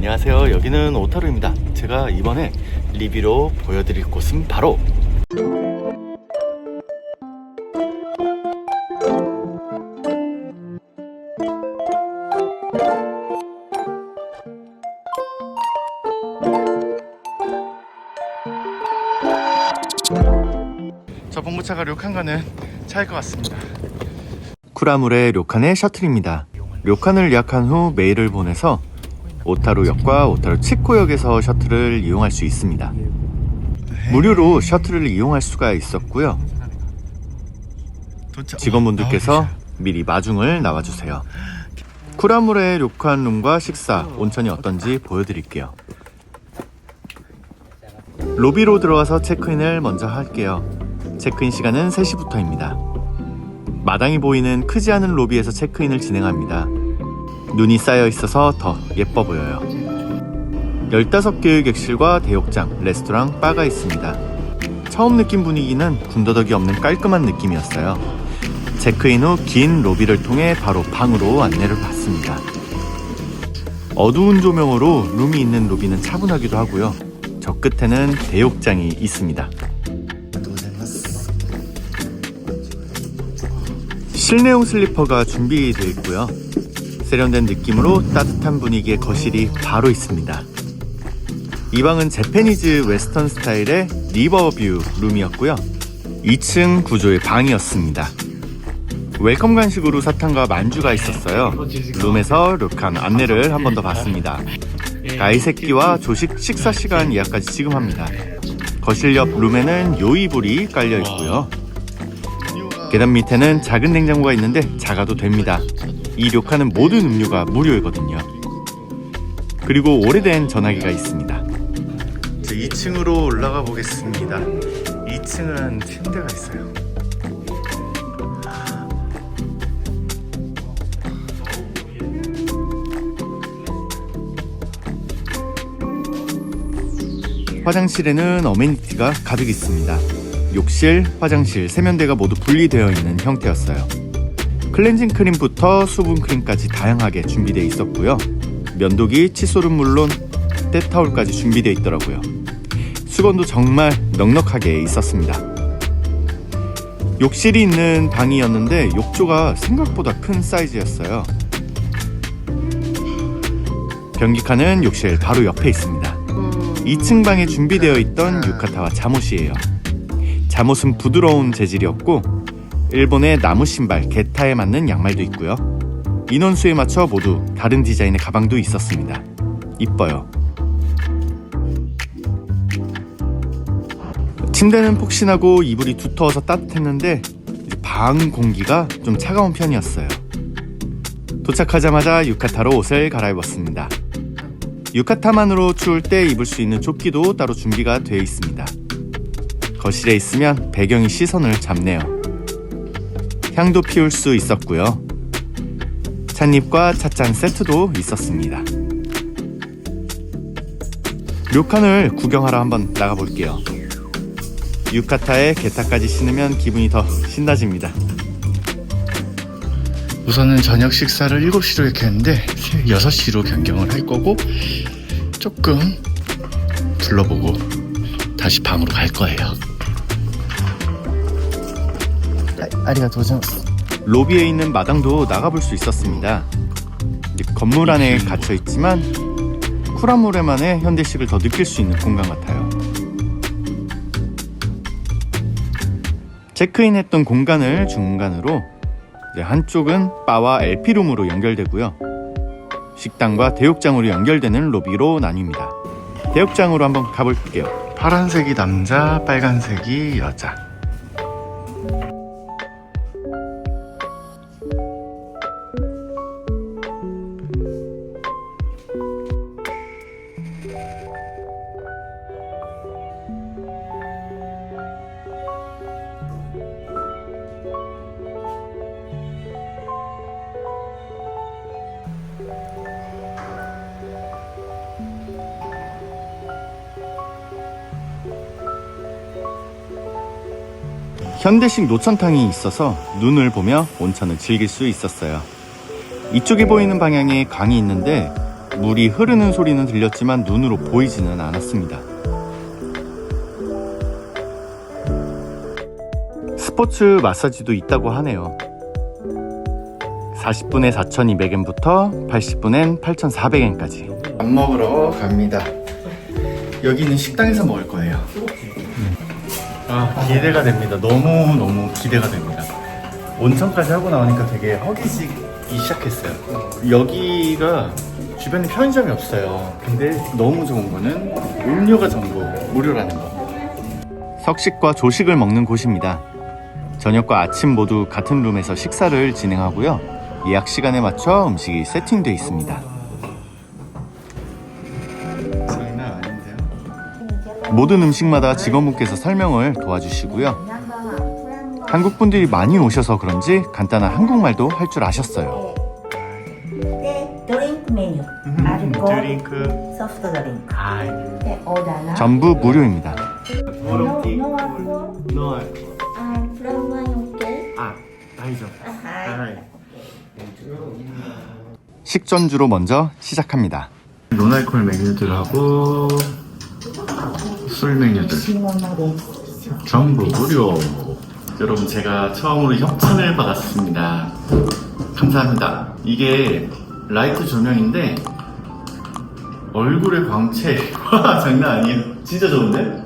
안녕하세요. 여기는 오타루입니다. 제가 이번에 리뷰로 보여드릴 곳은 바로 저 봉고차가 료칸 가는 차일 것 같습니다. 쿠라물의 료칸의 셔틀입니다. 료칸을 예약한 후 메일을 보내서 오타루역과 오타루 치코역에서 셔틀을 이용할 수 있습니다. 무료로 셔틀을 이용할 수가 있었고요. 직원분들께서 미리 마중을 나와주세요. 쿠라물의 료칸 룸과 식사, 온천이 어떤지 보여드릴게요. 로비로 들어와서 체크인을 먼저 할게요. 체크인 시간은 3시부터입니다. 마당이 보이는 크지 않은 로비에서 체크인을 진행합니다. 눈이 쌓여 있어서 더 예뻐 보여요. 15개의 객실과 대욕장, 레스토랑, 바가 있습니다. 처음 느낀 분위기는 군더더기 없는 깔끔한 느낌이었어요. 체크인 후 긴 로비를 통해 바로 방으로 안내를 받습니다. 어두운 조명으로 룸이 있는 로비는 차분하기도 하고요. 저 끝에는 대욕장이 있습니다. 실내용 슬리퍼가 준비되어 있고요. 세련된 느낌으로 따뜻한 분위기의 거실이 바로 있습니다. 이 방은 재패니즈 웨스턴 스타일의 리버뷰 룸이었고요. 2층 구조의 방이었습니다. 웰컴 간식으로 사탕과 만주가 있었어요. 룸에서 룩한 안내를 한 번더 받습니다. 가이새끼와 조식 식사 시간 예약까지 지금 합니다. 거실 옆 룸에는 요이불이 깔려 있고요. 계단 밑에는 작은 냉장고가 있는데 작아도 됩니다. 이 료카는 모든 음료가 무료이거든요. 그리고 오래된 전화기가 있습니다. 2층으로 올라가 보겠습니다. 2층은 침대가 있어요. 화장실에는 어메니티가 가득 있습니다. 욕실, 화장실, 세면대가 모두 분리되어 있는 형태였어요. 클렌징 크림부터 수분 크림까지 다양하게 준비되어 있었고요. 면도기, 칫솔은 물론 때타올까지 준비되어 있더라고요. 수건도 정말 넉넉하게 있었습니다. 욕실이 있는 방이었는데 욕조가 생각보다 큰 사이즈였어요. 변기칸은 욕실 바로 옆에 있습니다. 2층 방에 준비되어 있던 유카타와 잠옷이에요. 잠옷은 부드러운 재질이었고 일본의 나무 신발 게타에 맞는 양말도 있고요. 인원수에 맞춰 모두 다른 디자인의 가방도 있었습니다. 이뻐요. 침대는 폭신하고 이불이 두터워서 따뜻했는데 방 공기가 좀 차가운 편이었어요. 도착하자마자 유카타로 옷을 갈아입었습니다. 유카타만으로 추울 때 입을 수 있는 조끼도 따로 준비가 되어 있습니다. 거실에 있으면 배경이 시선을 잡네요. 향도 피울 수 있었고요. 찻잎과 찻잔 세트도 있었습니다. 료칸을 구경하러 한번 나가볼게요. 유카타에 게타까지 신으면 기분이 더 신나집니다. 우선은 저녁 식사를 7시로 이렇게 했는데 6시로 변경을 할 거고 조금 둘러보고 다시 방으로 갈 거예요. 고자이마스. 로비에 있는 마당도 나가볼 수 있었습니다. 이제 건물 안에 갇혀 있지만 쿠라모레만의 현대식을 더 느낄 수 있는 공간 같아요. 체크인했던 공간을 중간으로 이제 한쪽은 바와 LP룸으로 연결되고요. 식당과 대욕장으로 연결되는 로비로 나뉩니다. 대욕장으로 한번 가볼게요. 파란색이 남자, 빨간색이 여자. 현대식 노천탕이 있어서 눈을 보며 온천을 즐길 수 있었어요. 이쪽에 보이는 방향에 강이 있는데 물이 흐르는 소리는 들렸지만 눈으로 보이지는 않았습니다. 스포츠 마사지도 있다고 하네요. 40분에 4,200엔부터 80분엔 8,400엔까지. 밥 먹으러 갑니다. 여기는 식당에서 먹을 거예요. 아, 기대가 됩니다. 너무 너무 기대가 됩니다. 온천까지 하고 나오니까 되게 허기지기 시작했어요. 여기가 주변에 편의점이 없어요. 근데 너무 좋은 거는 음료가 전부 무료라는 거. 석식과 조식을 먹는 곳입니다. 저녁과 아침 모두 같은 룸에서 식사를 진행하고요. 예약 시간에 맞춰 음식이 세팅되어 있습니다. 모든 음식마다 직원분께서 설명을 도와주시고요. 한국 분들이 많이 오셔서 그런지 간단한 한국말도 할 줄 아셨어요. 네, 드링크 메뉴. 알코올, 드링크, 소프트 드링크. 아, 네, 오다나. 전부 무료입니다. 아? 아, 다이죠. 아, 식전주로 먼저 시작합니다. 노알콜 메뉴들하고 술 메뉴들. 전부 무료. 여러분 제가 처음으로 협찬을 받았습니다. 감사합니다. 이게 라이트 조명인데 얼굴의 광채 와 장난 아니에요. 진짜 좋은데?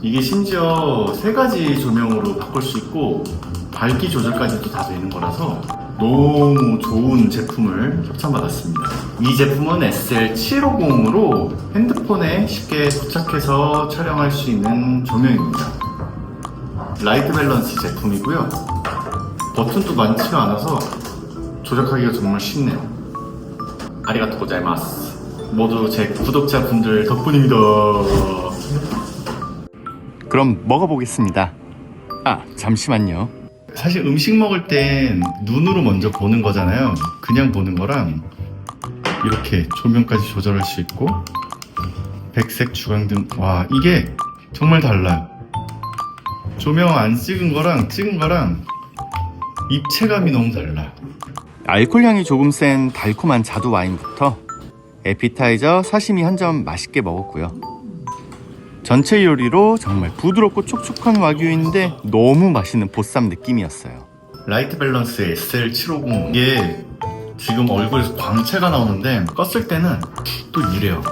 이게 심지어 세 가지 조명으로 바꿀 수 있고 밝기 조절까지도 다 되는 거라서 너무 좋은 제품을 협찬받았습니다. 이 제품은 SL750으로 핸드폰에 쉽게 부착해서 촬영할 수 있는 조명입니다. 라이트 밸런스 제품이고요. 버튼도 많지가 않아서 조작하기가 정말 쉽네요. 아리가토 고자이마스. 모두 제 구독자분들 덕분입니다. 그럼 먹어보겠습니다. 아, 잠시만요. 사실 음식 먹을 땐 눈으로 먼저 보는 거잖아요. 그냥 보는 거랑 이렇게 조명까지 조절할 수 있고 백색 주광등 와 이게 정말 달라요. 조명 안 찍은 거랑 찍은 거랑 입체감이 너무 달라. 알코올 향이 조금 센 달콤한 자두 와인부터 에피타이저 사시미 한 점 맛있게 먹었고요. 전체 요리로 정말 부드럽고 촉촉한 와규인데 너무 맛있는 보쌈 느낌이었어요. 라이트 밸런스 SL750 이게 지금 얼굴에서 광채가 나오는데 껐을 때는 또 이래요.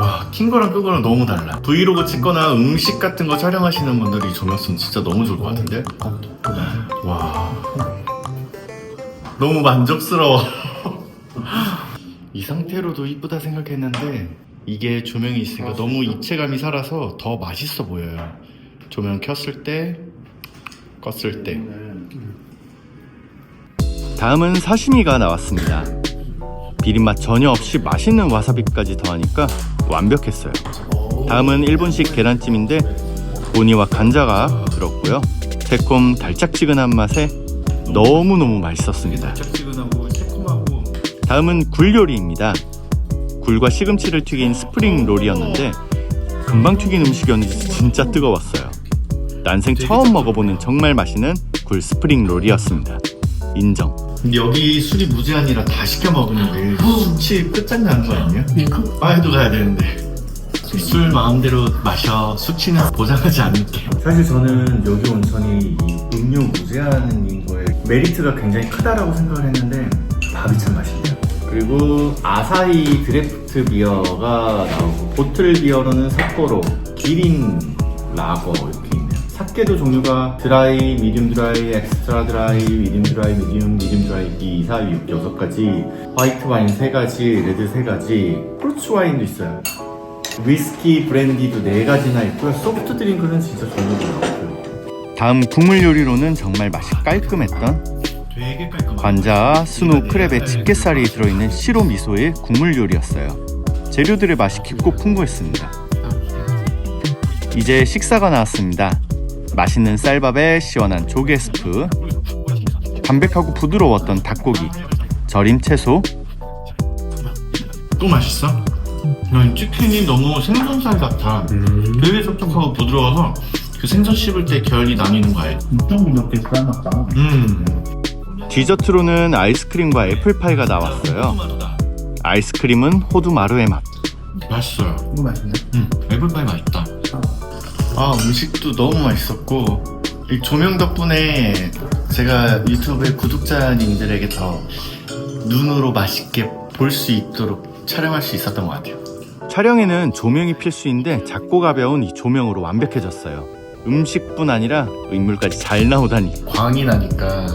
와, 킨 거랑 끄 거랑 너무 달라. 브이로그 찍거나 음식 같은 거 촬영하시는 분들이 조명 쓰면 진짜 너무 좋을 것 같은데? 와. 너무 만족스러워. 이 상태로도 이쁘다 생각했는데 이게 조명이 있으니까 너무 입체감이 살아서 더 맛있어 보여요. 조명 켰을 때, 껐을 때. 다음은 사시미가 나왔습니다. 비린맛 전혀 없이 맛있는 와사비까지 더하니까 완벽했어요. 다음은 일본식 계란찜인데 보니와 간자가 들었고요. 새콤 달짝지근한 맛에 너무너무 맛있었습니다. 다음은 굴 요리입니다. 굴과 시금치를 튀긴 스프링 롤이었는데 금방 튀긴 음식이었는지 진짜 뜨거웠어요. 난생 처음 먹어보는 정말 맛있는 굴 스프링 롤이었습니다. 인정. 근데 여기 술이 무제한이라 다 시켜 먹으면 숙취 끝장나는 거 아니에요? 바에도 가야 되는데 술 마음대로 마셔 숙취는 보장하지 않을게요 사실 저는 여기 온천이 이 음료 무제한인 거에 메리트가 굉장히 크다라고 생각을 했는데 밥이 참 맛있네요 그리고 아사히 드래프트 비어가 나오고 보틀 비어로는 삿포로 기린 라거 이렇게 있네요. 삭개도 종류가 드라이, 미디움 드라이, 엑스트라 드라이, 미디움 드라이, 미디움, 미디움 드라이 2, 4, 6, 6가지 화이트 와인 3가지, 레드 3가지 프루츠 와인도 있어요. 위스키, 브랜디도 4가지나 있고요. 소프트 드링크는 진짜 종류가 많고요. 다음 국물 요리로는 정말 맛이 깔끔했던 관자와 순우, 크랩에 집게살이 들어있는 시로 미소의 국물 요리였어요. 재료들의 맛이 깊고 풍부했습니다. 이제 식사가 나왔습니다. 맛있는 쌀밥에 시원한 조개 스프 담백하고 부드러웠던 닭고기 절임 채소. 또 맛있어? 야, 이 치킨이 너무 생선살 같아. 되게 촉촉하고 부드러워서 그 생선 씹을 때 결이 나뉘는 거 알지? 엄청 부드럽게 삶았다. 음 디저트로는 아이스크림과 애플파이가 나왔어요. 아이스크림은 호두 마루의 맛. 맛있어요. 이거 맛있네. 응, 애플파이 맛있다. 아, 음식도 너무 맛있었고, 이 조명 덕분에 제가 유튜브의 구독자님들에게 더 눈으로 맛있게 볼 수 있도록 촬영할 수 있었던 것 같아요. 촬영에는 조명이 필수인데 작고 가벼운 이 조명으로 완벽해졌어요. 음식뿐 아니라 인물까지 잘 나오다니. 광이 나니까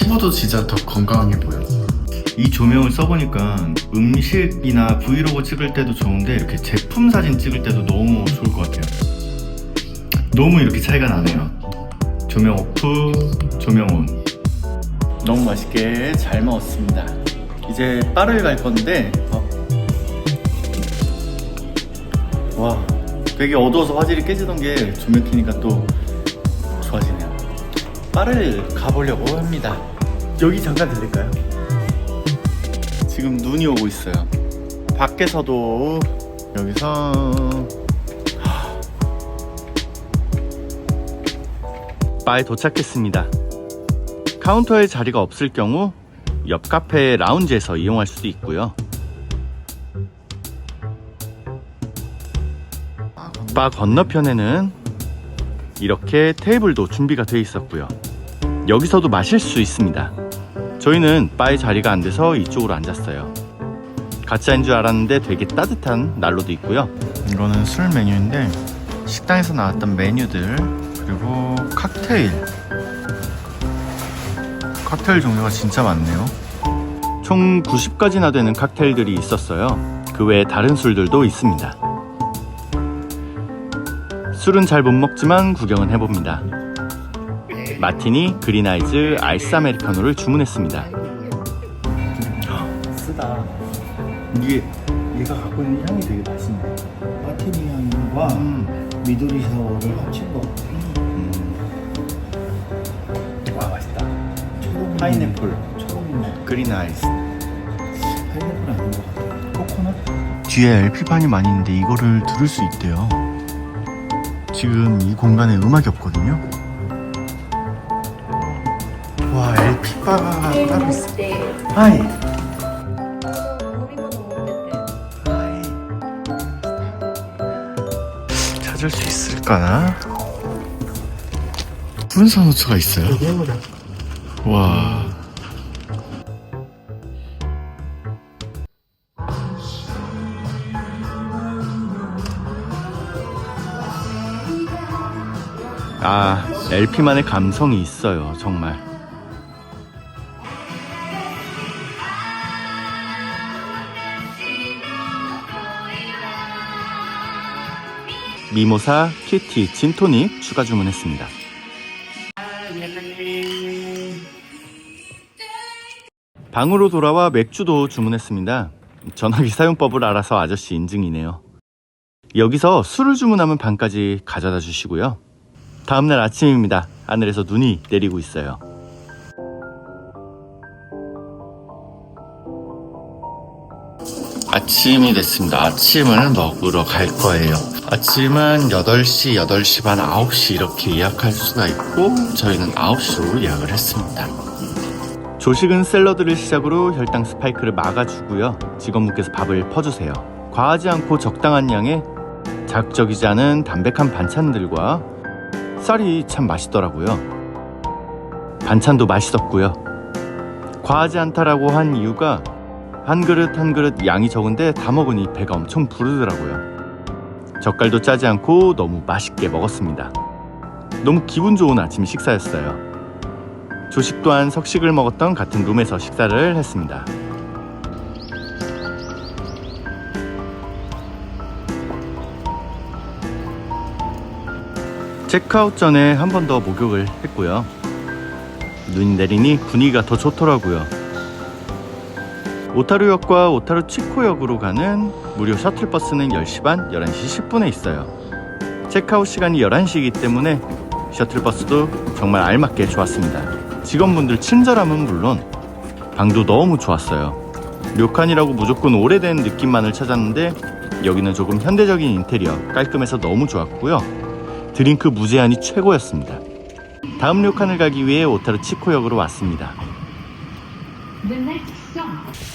피부도 진짜 더 건강해 보여. 이 조명을 써보니까 음식이나 브이로그 찍을 때도 좋은데 이렇게 제품 사진 찍을 때도 너무 좋을 것 같아요. 너무 이렇게 차이가 나네요. 조명 오프, 조명 온. 너무 맛있게 잘 먹었습니다. 이제 바를 갈 건데, 어? 와, 되게 어두워서 화질이 깨지던 게 조명 켜니까 또. 바를 가보려고 합니다. 여기 잠깐 들릴까요? 지금 눈이 오고 있어요. 밖에서도 여기서 바에 도착했습니다. 카운터에 자리가 없을 경우 옆 카페 라운지에서 이용할 수도 있고요. 바 건너편에는 이렇게 테이블도 준비가 되어 있었고요. 여기서도 마실 수 있습니다. 저희는 바에 자리가 안 돼서 이쪽으로 앉았어요. 가짜인 줄 알았는데 되게 따뜻한 난로도 있고요. 이거는 술 메뉴인데 식당에서 나왔던 메뉴들 그리고 칵테일 칵테일 종류가 진짜 많네요. 총 90가지나 되는 칵테일들이 있었어요. 그 외에 다른 술들도 있습니다. 술은 잘 못 먹지만 구경은 해봅니다. 마티니, 그린아이즈, 아이스 아메리카노를 주문했습니다. 쓰다. 이게 얘가 갖고 있는 향이 되게 맛있네. 마티니 향과 음, 미도리 샤워를 합친 거. 음. 와 맛있다. 처음 파인애플, 먹. 그린아이즈. 파인애플 아닌 것 같아. 코코넛? 뒤에 LP판이 많이 있는데 이거를 들을 수 있대요. 지금 이 공간에 음악이 없거든요. 와, LP바가 따로 있어. 하이. 하이. 찾을 수 있을까나? 분산호초가 있어요. 얘보다 와. 아, LP만의 감성이 있어요, 정말. 미모사, 키티, 진토닉 추가 주문했습니다. 방으로 돌아와 맥주도 주문했습니다. 전화기 사용법을 알아서 아저씨 인증이네요. 여기서 술을 주문하면 방까지 가져다 주시고요. 다음날 아침입니다. 하늘에서 눈이 내리고 있어요. 아침이 됐습니다. 아침을 먹으러 갈 거예요. 아침은 8시, 8시 반, 9시 이렇게 예약할 수가 있고 저희는 9시로 예약을 했습니다. 조식은 샐러드를 시작으로 혈당 스파이크를 막아주고요. 직원분께서 밥을 퍼주세요. 과하지 않고 적당한 양의 자극적이지 않은 담백한 반찬들과 쌀이 참 맛있더라고요. 반찬도 맛있었고요. 과하지 않다라고 한 이유가 한 그릇 한 그릇 양이 적은데 다 먹으니 배가 엄청 부르더라고요. 젓갈도 짜지 않고 너무 맛있게 먹었습니다. 너무 기분 좋은 아침 식사였어요. 조식 또한 석식을 먹었던 같은 룸에서 식사를 했습니다. 체크아웃 전에 한 번 더 목욕을 했고요. 눈이 내리니 분위기가 더 좋더라고요. 오타루역과 오타루 치코역으로 가는 무료 셔틀버스는 10시 반, 11시 10분에 있어요. 체크아웃 시간이 11시이기 때문에 셔틀버스도 정말 알맞게 좋았습니다. 직원분들 친절함은 물론 방도 너무 좋았어요. 료칸이라고 무조건 오래된 느낌만을 찾았는데 여기는 조금 현대적인 인테리어 깔끔해서 너무 좋았고요. 드링크 무제한이 최고였습니다. 다음 료칸을 가기 위해 오타루 치코역으로 왔습니다.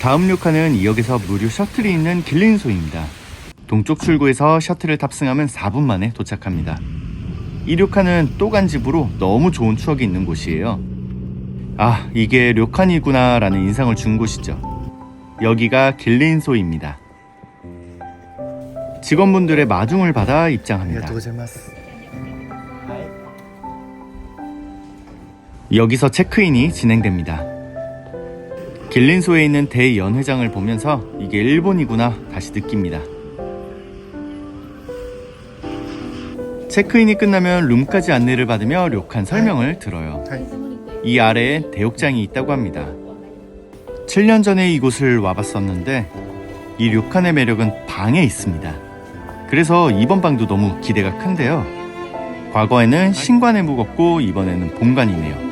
다음 료칸은 이 역에서 무료 셔틀이 있는 길린소입니다. 동쪽 출구에서 셔틀을 탑승하면 4분 만에 도착합니다. 이 료칸은 또 간 집으로 너무 좋은 추억이 있는 곳이에요. 아, 이게 료칸이구나 라는 인상을 준 곳이죠. 여기가 길린소입니다. 직원분들의 마중을 받아 입장합니다. 여기서 체크인이 진행됩니다. 길린소에 있는 대연회장을 보면서 이게 일본이구나 다시 느낍니다. 체크인이 끝나면 룸까지 안내를 받으며 료칸 설명을 들어요. 이 아래에 대욕장이 있다고 합니다. 7년 전에 이곳을 와봤었는데 이 료칸의 매력은 방에 있습니다. 그래서 이번 방도 너무 기대가 큰데요. 과거에는 신관에 묵었고 이번에는 본관이네요.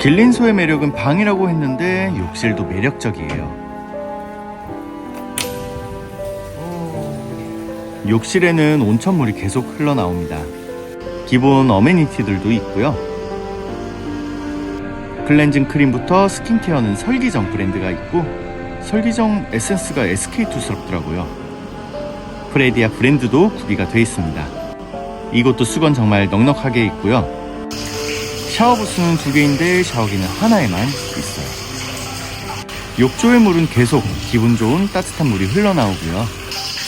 길린 소의 매력은 방이라고 했는데 욕실도 매력적이에요. 욕실에는 온천물이 계속 흘러나옵니다. 기본 어메니티들도 있고요. 클렌징 크림부터 스킨케어는 설기정 브랜드가 있고 설기정 에센스가 SK2스럽더라고요. 프레디아 브랜드도 구비가 되어 있습니다. 이곳도 수건 정말 넉넉하게 있고요. 샤워 부스는 두 개인데 샤워기는 하나에만 있어요. 욕조의 물은 계속 기분 좋은 따뜻한 물이 흘러나오고요.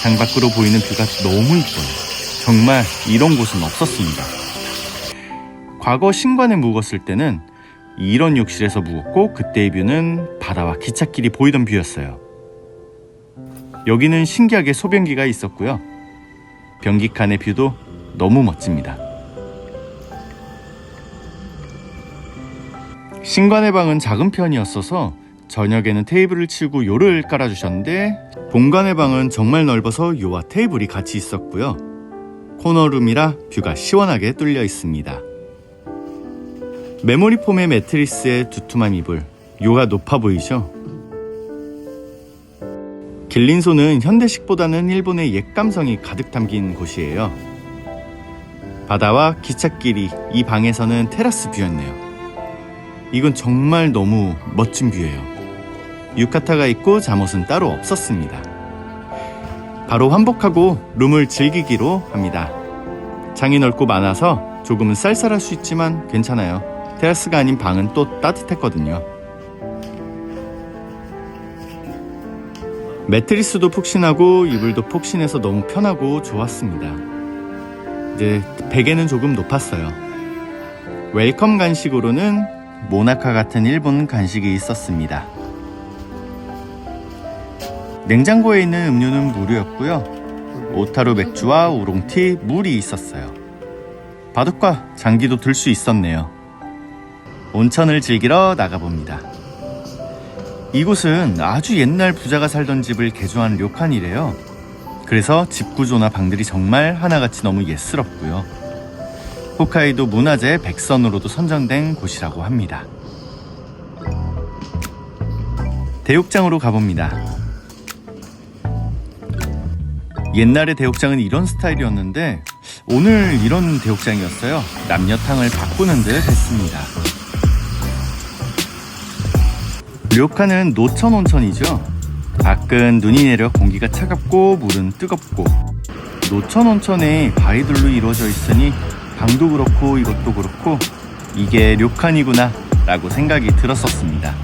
장 밖으로 보이는 뷰가 너무 이뻐요. 정말 이런 곳은 없었습니다. 과거 신관에 묵었을 때는 이런 욕실에서 묵었고 그때의 뷰는 바다와 기찻길이 보이던 뷰였어요. 여기는 신기하게 소변기가 있었고요. 변기 칸의 뷰도 너무 멋집니다. 신관의 방은 작은 편이었어서 저녁에는 테이블을 치고 요를 깔아주셨는데 본관의 방은 정말 넓어서 요와 테이블이 같이 있었고요. 코너룸이라 뷰가 시원하게 뚫려 있습니다. 메모리 폼의 매트리스에 두툼한 이불, 요가 높아 보이죠? 길린소는 현대식보다는 일본의 옛 감성이 가득 담긴 곳이에요. 바다와 기찻길이 이 방에서는 테라스 뷰였네요. 이건 정말 너무 멋진 뷰예요. 유카타가 있고 잠옷은 따로 없었습니다. 바로 환복하고 룸을 즐기기로 합니다. 장이 넓고 많아서 조금은 쌀쌀할 수 있지만 괜찮아요. 테라스가 아닌 방은 또 따뜻했거든요. 매트리스도 푹신하고 이불도 푹신해서 너무 편하고 좋았습니다. 이제 베개는 조금 높았어요. 웰컴 간식으로는 모나카 같은 일본 간식이 있었습니다. 냉장고에 있는 음료는 무료였고요. 오타루 맥주와 우롱티, 물이 있었어요. 바둑과 장기도 들 수 있었네요. 온천을 즐기러 나가봅니다. 이곳은 아주 옛날 부자가 살던 집을 개조한 료칸이래요. 그래서 집 구조나 방들이 정말 하나같이 너무 예스럽고요. 홋카이도 문화재 백선으로도 선정된 곳이라고 합니다. 대욕장으로 가봅니다. 옛날의 대욕장은 이런 스타일이었는데 오늘 이런 대욕장이었어요. 남녀탕을 바꾸는 듯 했습니다. 료카는 노천 온천이죠. 밖은 눈이 내려 공기가 차갑고 물은 뜨겁고 노천 온천에 바위들로 이루어져 있으니 방도 그렇고 이것도 그렇고 이게 료칸이구나 라고 생각이 들었었습니다.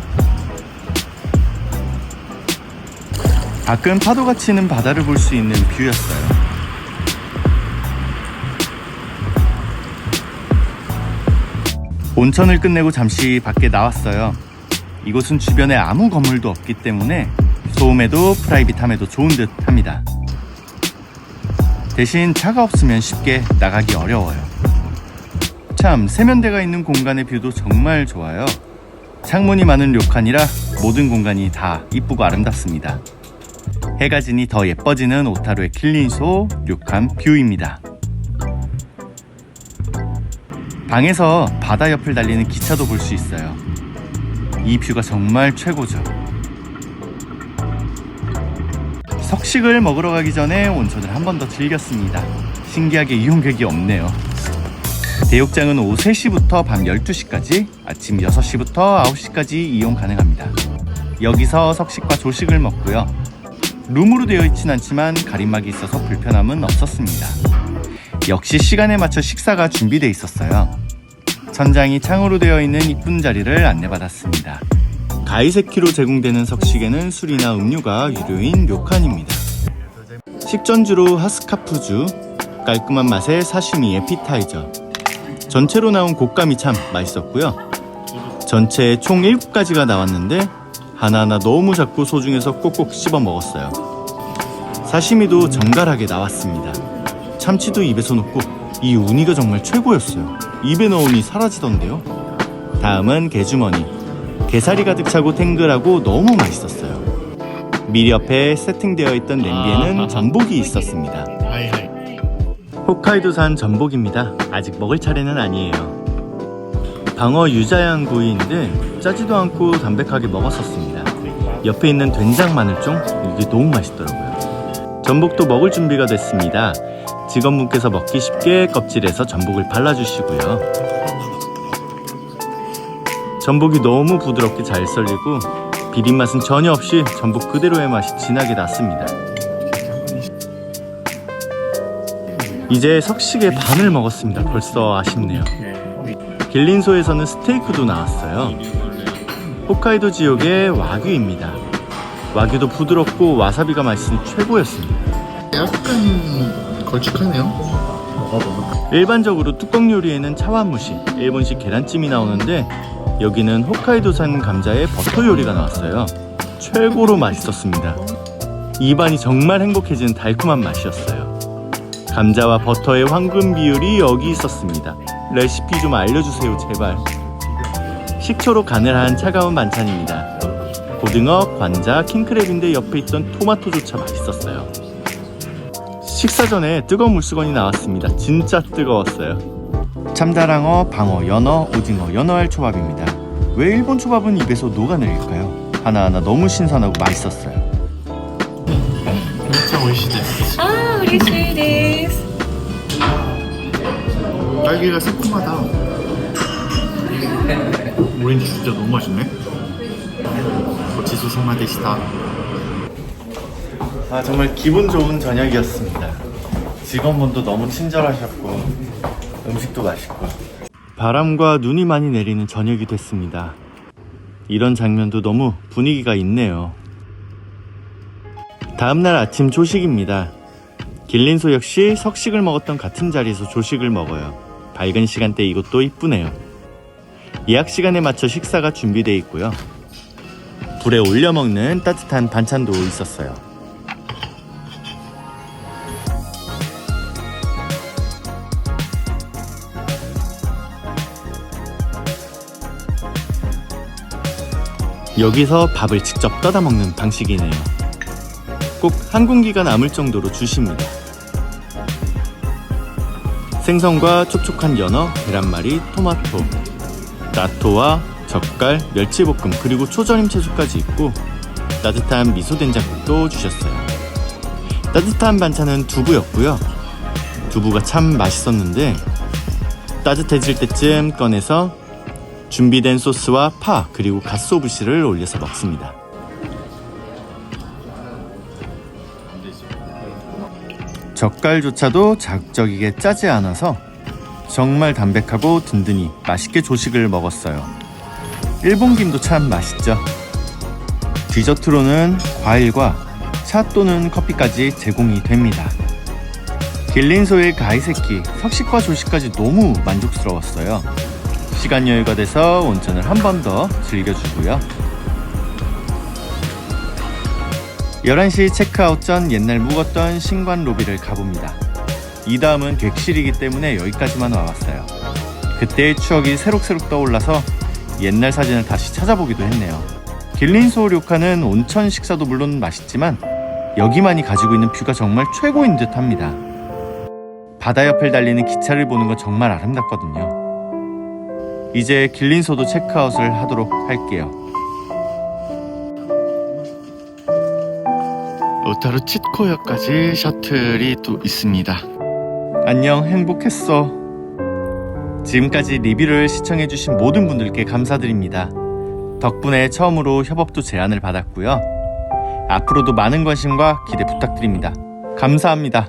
밖은 파도가 치는 바다를 볼 수 있는 뷰였어요. 온천을 끝내고 잠시 밖에 나왔어요. 이곳은 주변에 아무 건물도 없기 때문에 소음에도 프라이빗함에도 좋은 듯 합니다. 대신 차가 없으면 쉽게 나가기 어려워요. 참, 세면대가 있는 공간의 뷰도 정말 좋아요. 창문이 많은 료칸이라 모든 공간이 다 이쁘고 아름답습니다. 해가 지니 더 예뻐지는 오타루의 킬린소 료칸 뷰입니다. 방에서 바다 옆을 달리는 기차도 볼 수 있어요. 이 뷰가 정말 최고죠. 석식을 먹으러 가기 전에 온천을 한 번 더 즐겼습니다. 신기하게 이용객이 없네요. 대욕장은 오후 3시부터 밤 12시까지, 아침 6시부터 9시까지 이용 가능합니다. 여기서 석식과 조식을 먹고요. 룸으로 되어 있진 않지만 가림막이 있어서 불편함은 없었습니다. 역시 시간에 맞춰 식사가 준비되어 있었어요. 천장이 창으로 되어 있는 이쁜 자리를 안내받았습니다. 가이세키로 제공되는 석식에는 술이나 음료가 유료인 료칸입니다. 식전주로 하스카푸주, 깔끔한 맛의 사시미 에 피타이저. 전체로 나온 곶감이 참 맛있었고요. 전체에 총 7가지가 나왔는데 하나하나 너무 작고 소중해서 꼭꼭 씹어 먹었어요. 사시미도 정갈하게 나왔습니다. 참치도 입에서 넣고 이 우니가 정말 최고였어요. 입에 넣으니 사라지던데요. 다음은 게주머니. 게살이 가득 차고 탱글하고 너무 맛있었어요. 밀 옆에 세팅되어 있던 냄비에는 아하하. 전복이 있었습니다. 홋카이도산 전복입니다. 아직 먹을 차례는 아니에요. 방어 유자양 구이인데 짜지도 않고 담백하게 먹었었습니다. 옆에 있는 된장 마늘종 이게 너무 맛있더라고요. 전복도 먹을 준비가 됐습니다. 직원분께서 먹기 쉽게 껍질에서 전복을 발라주시고요. 전복이 너무 부드럽게 잘 썰리고 비린 맛은 전혀 없이 전복 그대로의 맛이 진하게 났습니다. 이제 석식의 반을 먹었습니다. 벌써 아쉽네요. 길린소에서는 스테이크도 나왔어요. 홋카이도 지역의 와규입니다. 와규도 부드럽고 와사비가 맛있는 최고였습니다. 약간 걸쭉하네요. 일반적으로 뚜껑 요리에는 차완무시, 일본식 계란찜이 나오는데 여기는 홋카이도산 감자의 버터 요리가 나왔어요. 최고로 맛있었습니다. 입안이 정말 행복해지는 달콤한 맛이었어요. 감자와 버터의 황금 비율이 여기 있었습니다. 레시피 좀 알려주세요, 제발. 식초로 간을 한 차가운 반찬입니다. 고등어, 관자, 킹크랩인데 옆에 있던 토마토조차 맛있었어요. 식사 전에 뜨거운 물수건이 나왔습니다. 진짜 뜨거웠어요. 참다랑어, 방어, 연어, 오징어, 연어알 초밥입니다. 왜 일본 초밥은 입에서 녹아내릴까요? 하나하나 너무 신선하고 맛있었어요. 보이시죠? 아 우리 스위디스 딸기가 새콤하다. 오렌지 진짜 너무 맛있네. 고치수 성마대시다. 아 정말 기분 좋은 저녁이었습니다. 직원분도 너무 친절하셨고 음식도 맛있고 바람과 눈이 많이 내리는 저녁이 됐습니다. 이런 장면도 너무 분위기가 있네요. 다음날 아침 조식입니다. 길린소 역시 석식을 먹었던 같은 자리에서 조식을 먹어요. 밝은 시간대 이곳도 이쁘네요. 예약 시간에 맞춰 식사가 준비되어 있고요. 불에 올려 먹는 따뜻한 반찬도 있었어요. 여기서 밥을 직접 떠다 먹는 방식이네요. 꼭 한 공기가 남을 정도로 주십니다. 생선과 촉촉한 연어, 계란말이, 토마토, 나토와 젓갈, 멸치볶음, 그리고 초절임 채소까지 있고 따뜻한 미소된장국도 주셨어요. 따뜻한 반찬은 두부였고요. 두부가 참 맛있었는데 따뜻해질 때쯤 꺼내서 준비된 소스와 파 그리고 갓소부시를 올려서 먹습니다. 젓갈조차도 자극적이게 짜지 않아서 정말 담백하고 든든히 맛있게 조식을 먹었어요. 일본 김도 참 맛있죠. 디저트로는 과일과 차 또는 커피까지 제공이 됩니다. 길린소의 가이세키, 석식과 조식까지 너무 만족스러웠어요. 시간 여유가 돼서 온천을 한 번 더 즐겨주고요. 11시 체크아웃 전 옛날 묵었던 신관 로비를 가봅니다. 이 다음은 객실이기 때문에 여기까지만 와봤어요. 그때의 추억이 새록새록 떠올라서 옛날 사진을 다시 찾아보기도 했네요. 길린소 료카는 온천 식사도 물론 맛있지만 여기만이 가지고 있는 뷰가 정말 최고인 듯 합니다. 바다 옆을 달리는 기차를 보는 건 정말 아름답거든요. 이제 길린소도 체크아웃을 하도록 할게요. 오타루 칫코역까지 셔틀이 또 있습니다. 안녕, 행복했어. 지금까지 리뷰를 시청해주신 모든 분들께 감사드립니다. 덕분에 처음으로 협업도 제안을 받았고요. 앞으로도 많은 관심과 기대 부탁드립니다. 감사합니다.